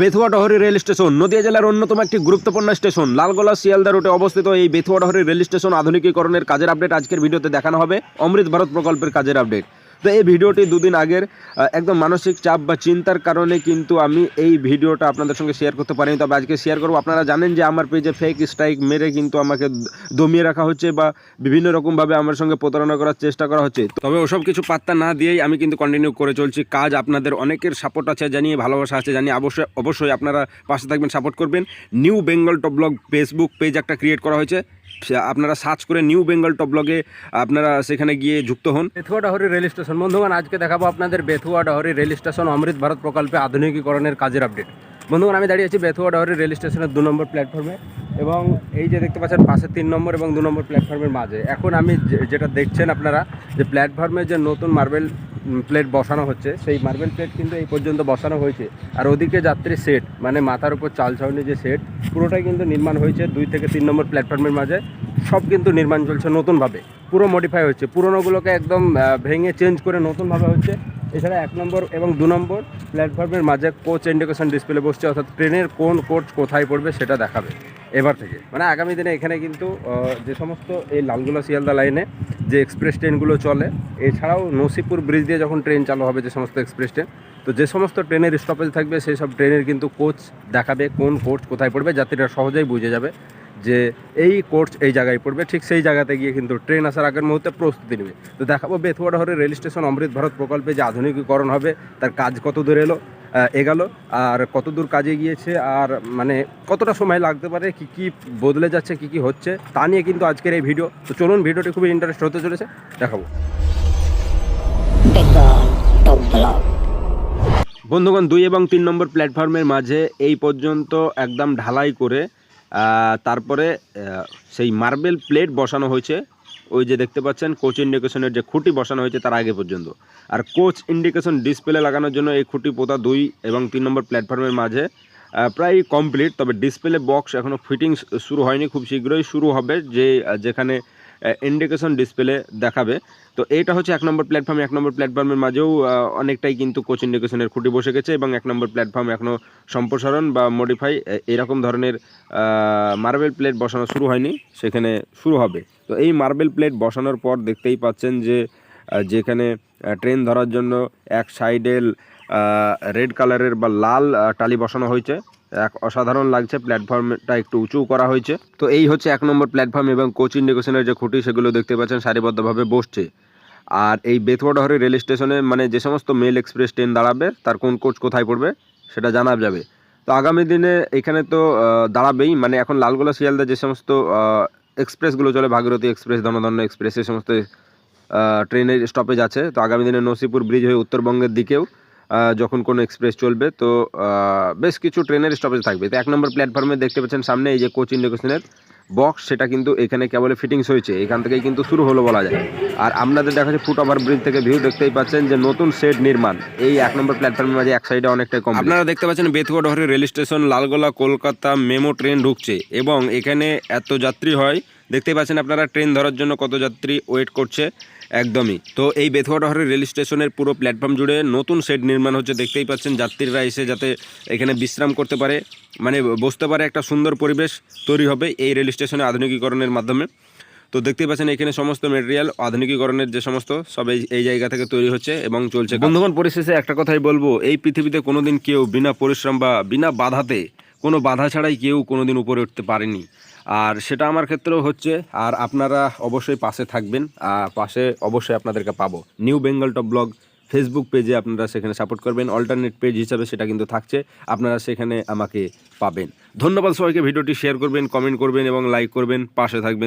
Bethua Dahari rail station, Nadia জেলার অন্যতম একটি গুরুত্বপূর্ণ স্টেশন। লালগোলা শিয়ালদা রোডে অবস্থিত এই বেথুয়া ডহরি রেল স্টেশন আধুনিকীকরণের কাজের আপডেট আজকের ভিডিওতে দেখানো হবে। অমৃত ভারত প্রকল্পের কাজের আপডেট। তো এই ভিডিওটি দুদিন আগের একদম মানসিক চাপ বা চিন্তার কারণে কিন্তু আমি এই ভিডিওটা আপনাদের সঙ্গে শেয়ার করতে পারিনি। তবে আজকে শেয়ার করব। আপনারা জানেন যে আমার পেজে ফেক স্ট্রাইক মেরে কিন্তু আমাকে দমিয়ে রাখা হচ্ছে বা বিভিন্ন রকমভাবে আমার সঙ্গে প্রতারণা করার চেষ্টা করা হচ্ছে। তবে ওসব কিছু পাত্তা না দিয়েই আমি কিন্তু কন্টিনিউ করে চলছি। কাজ আপনাদের অনেকের সাপোর্ট আছে, জানিয়ে ভালোবাসা আছে, জানিয়ে অবশ্যই অবশ্যই আপনারা পাশে থাকবেন সাপোর্ট করবেন। New Bengal top blog Facebook page একটা ক্রিয়েট করা হয়েছে। আপনারা সার্চ করে নিউ বেঙ্গল টপ ব্লগে আপনারা সেখানে গিয়ে যুক্ত হন। Bethua Dahari rail station. বন্ধুগণ, আজকে দেখাবো আপনাদের বেথুয়া ডহরি রেল স্টেশন, অমৃত ভারত প্রকল্পে আধুনিকীকরণের কাজের আপডেট বন্ধুগণ, আমি দাঁড়িয়ে আছি বেথুয়া ডহরি রেল স্টেশনের দু নম্বর প্ল্যাটফর্মে এবং এই যে দেখতে পাচ্ছেন, পাশে তিন নম্বর এবং দু নম্বর প্ল্যাটফর্মের মাঝে। এখন আমি যেটা দেখছেন আপনারা, যে প্ল্যাটফর্মে যে নতুন মার্বেল প্লেট বসানো হচ্ছে। সেই মার্বেল প্লেট কিন্তু এই পর্যন্ত বসানো হয়েছে। আর ওদিকে যাত্রী সেট মানে মাথার উপর চাল ছাউনি যে সেট পুরোটাই কিন্তু নির্মাণ হয়েছে দুই থেকে তিন নম্বর প্ল্যাটফর্মের মাঝে। সব কিন্তু নির্মাণ চলছে নতুনভাবে। পুরো মডিফাই হচ্ছে। পুরোনোগুলোকে একদম ভেঙে চেঞ্জ করে নতুনভাবে হচ্ছে। এছাড়া এক নম্বর এবং দু নম্বর প্ল্যাটফর্মের মাঝে কোচ ইন্ডিকেশন ডিসপ্লে বসছে। অর্থাৎ ট্রেনের কোন কোচ কোথায় পড়বে সেটা দেখাবে। এবার থেকে। মানে আগামী দিনে এখানে কিন্তু যে সমস্ত এই লালগুলা শিয়ালদা লাইনে যে এক্সপ্রেস ট্রেনগুলো চলে, এছাড়াও নসিপুর ব্রিজ দিয়ে যখন ট্রেন চালু হবে যে সমস্ত এক্সপ্রেস ট্রেন তো যে সমস্ত ট্রেনের স্টপেজ থাকবে, সেই সব ট্রেনের কিন্তু কোচ দেখাবে কোন কোচ কোথায় পড়বে। যাত্রীরা সহজেই বুঝে যাবে যে এই কোচ এই জায়গায় পড়বে। ঠিক সেই জায়গাতে গিয়ে কিন্তু ট্রেন আসার আগের মুহূর্তে প্রস্তুতি নেবে। তো দেখাবো বেথুয়া ডহরের রেল স্টেশন অমৃত ভারত প্রকল্পে যে আধুনিকীকরণ হবে, তার কাজ কত দূর এলো এগালো। আর কত দূর কাজে গিয়েছে আর মানে কতটা সময় লাগতে পারে, কি কি বদলে যাচ্ছে, কি কি হচ্ছে, তা নিয়ে কিন্তু আজকের এই ভিডিও। তো চলুন, ভিডিওটি খুবই ইন্টারেস্ট হতে চলেছে, দেখাবো। বন্ধুগণ, দুই এবং তিন নম্বর প্ল্যাটফর্মের মাঝে এই পর্যন্ত একদম ঢালাই করে তারপরে সেই মার্বেল প্লেট বসানো হয়েছে। ওই যে দেখতে পাচ্ছেন কোচ ইন্ডিকেশনের যে খুঁটি বসানো হয়েছে তার আগে পর্যন্ত। আর কোচ ইন্ডিকেশন ডিসপ্লে লাগানোর জন্য এই খুঁটি পোতা দুই এবং তিন নম্বর প্ল্যাটফর্মের মাঝে প্রায় কমপ্লিট তবে ডিসপ্লে বক্স এখনও ফিটিংস শুরু হয়নি, খুব শীঘ্রই শুরু হবে, যে যেখানে ইন্ডিকেশন ডিসপ্লে দেখাবে। তো এইটা হচ্ছে এক নম্বর প্ল্যাটফর্ম এক নম্বর প্ল্যাটফর্মের মাঝেও অনেকটাই কিন্তু কোচ ইন্ডিকেশনের খুঁটি বসে গেছে এবং এক নম্বর প্ল্যাটফর্ম এখনও সম্প্রসারণ বা মডিফাই এরকম ধরনের মার্বেল প্লেট বসানো শুরু হয়নি, সেখানে শুরু হবে। তো এই মার্বেল প্লেট বসানোর পর দেখতেই পাচ্ছেন যে যেখানে ট্রেন ধরার জন্য এক সাইডের রেড কালারের বা লাল টালি বসানো হয়েছে। এক অসাধারণ লাগছে প্ল্যাটফর্মটা একটু উঁচু করা হয়েছে। তো এই হচ্ছে এক নম্বর প্ল্যাটফর্ম এবং কোচ ইন্ডিকেশনের যে খুঁটি, সেগুলো দেখতে পাচ্ছেন, সারিবদ্ধভাবে বসছে। আর এই বেথুয়াডহরি রেল স্টেশনে মানে যে সমস্ত মেল এক্সপ্রেস ট্রেন দাঁড়াবে, তার কোন কোচ কোথায় পড়বে, সেটা জানা যাবে। তো আগামী দিনে এখানে তো দাঁড়াবেই মানে এখন লালগোলা, শিয়ালদা যে সমস্ত এক্সপ্রেসগুলো চলে, ভাগীরথী এক্সপ্রেস ধনধন্য এক্সপ্রেস এই সমস্ত ট্রেনের স্টপেজ আছে। তো আগামী দিনে নসিপুর ব্রিজ হয়ে উত্তরবঙ্গের দিকেও যখন কোনো এক্সপ্রেস চলবে, তো বেশ কিছু ট্রেনের স্টপেজ থাকবে। তো এক নম্বর প্ল্যাটফর্মে দেখতে পাচ্ছেন সামনে এই যে কোচ ইন্ডিকেশনের বক্স সেটা কিন্তু এখানে কেবল ফিটিংস হয়েছে। এখান থেকেই কিন্তু শুরু হলো বলা যায়। আর আপনাদের দেখা যাচ্ছে ফুট ওভার ব্রিজ থেকে ভিউ দেখতেই পাচ্ছেন যে নতুন সেট নির্মাণ। এই এক নম্বর প্ল্যাটফর্মের মাঝে এক সাইডে অনেকটাই কম আপনারা দেখতে পাচ্ছেন Bethua rail station, Lalgola, Kolkata, MEMU train ঢুকছে এবং এখানে এত যাত্রী হয়। দেখতেই পাচ্ছেন আপনারা ট্রেন ধরার জন্য কত যাত্রী ওয়েট করছে। একদমই। তো এই বেথুয়া ডহরের রেল স্টেশনের পুরো প্ল্যাটফর্ম জুড়ে নতুন শেড নির্মাণ হচ্ছে, দেখতেই পাচ্ছেন যাত্রীরা এসে যাতে এখানে বিশ্রাম করতে পারে। মানে বসতে পারে একটা সুন্দর পরিবেশ তৈরি হবে এই রেল স্টেশনে আধুনিকীকরণের মাধ্যমে। তো দেখতেই পাচ্ছেন এখানে সমস্ত মেটেরিয়াল আধুনিকীকরণের যে সমস্ত, সব এই এই জায়গা থেকে তৈরি হচ্ছে এবং চলছে। বন্ধুগণ, পরিশেষে একটা কথাই বলব, এই পৃথিবীতে কোনোদিন কেউ বিনা পরিশ্রম বা বিনা বাধাতে কোনো বাধা ছাড়াই কেউ কোনোদিন উপরে উঠতে পারেনি। আর সেটা আমার ক্ষেত্রেও হচ্ছে, আর আপনারা অবশ্যই পাশে থাকবেন, আর পাশে অবশ্যই আপনাদেরকে পাবো। New Bengal top blog Facebook পেজে আপনারা সেখানে সাপোর্ট করবেন অল্টারনেট পেজ হিসাবে সেটা কিন্তু থাকছে, আপনারা সেখানে আমাকে পাবেন। ধন্যবাদ সবাইকে, ভিডিওটি শেয়ার করবেন কমেন্ট করবেন এবং লাইক করবেন, পাশে থাকবেন।